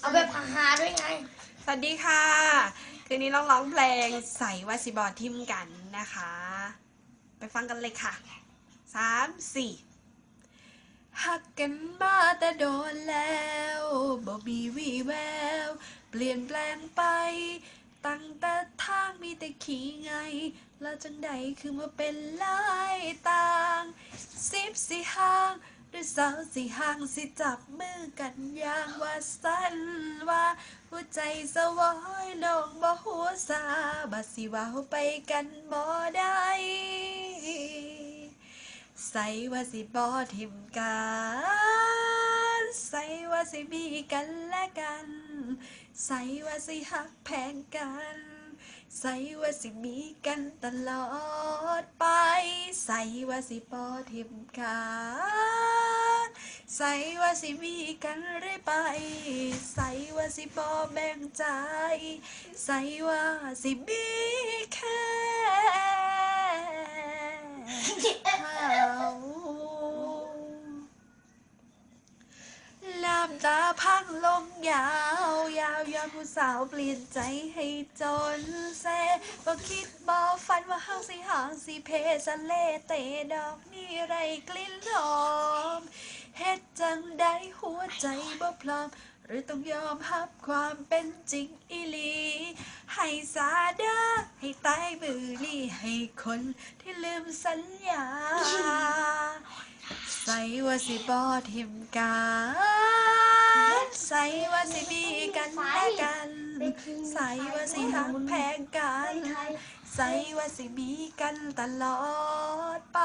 เอาแบบฮาๆด้วยไง สวัสดีค่ะ คืนนี้เราร้องเพลงใส่วาสิบอทิมกันนะคะ ไปฟังกันเลยค่ะสามสี่หักกันมาแต่โดนแล้วบ่มีวี่แวว เปลี่ยนแปลงไป ตั้งแต่ทางมีแต่ขี่ไง แล้วจังใดคือมาเป็นลายต่างสิบสี่ห้าง ด้วยสาวสี่ห้างสิจับมือกันอย่างว่าสั้นว่าหัวใจสวายน้องบ่หัวซาบัดสิว่าไปกันบ่ได้ใส่ว่าสิบ่ทิมกันใส่ว่าสิมีกันและกันใส่ว่าสิหักแพงกันใส่ว่าสิมีกันตลอดไป ใส่ว่าสิบ่ทิมกัน ใส่ว่าสิมีกันเรื่อไป ใส่ว่าสิบ่แบ่งใจ ใส่ว่าสิมีแค่เขาลามตาพังลงยาว ยาวยาวผู้สาวเปลี่ยนใจให้จนเซบ่คิดบ่ฝันว่าเฮาสิหางสิเพสะเลเตดอกนี่ไรกลิ่นหอม ใจบ่พร้อมหรือต้องยอมรับความเป็นจริงอีหลี ให้สาเดาให้ตายมือนี่ให้คนที่ลืมสัญญา ใส่ว่าสิบอทิมกันใส่ว่าสิมีกันและกัน ใส่ว่าสิหักแพงกัน ใส่ว่าสิมีกันตลอดไป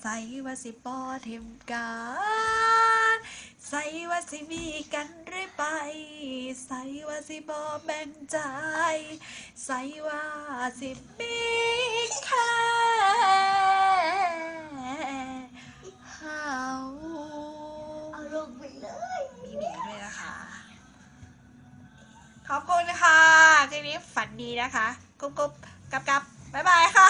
ใส่ว่าสิบอทิมกัน ใส่ว่าสิมีกันเรื่อไป ใส่ว่าสิบอแบ่งใจใส่ว่าสิมีแค่เฮาเอาลงไปเลยมีหมีด้วยนะคะ ขอบคุณค่ะคืนนี้ฝันดีนะคะ กุ๊บกุ๊บกับกับบ๊ายบายค่ะ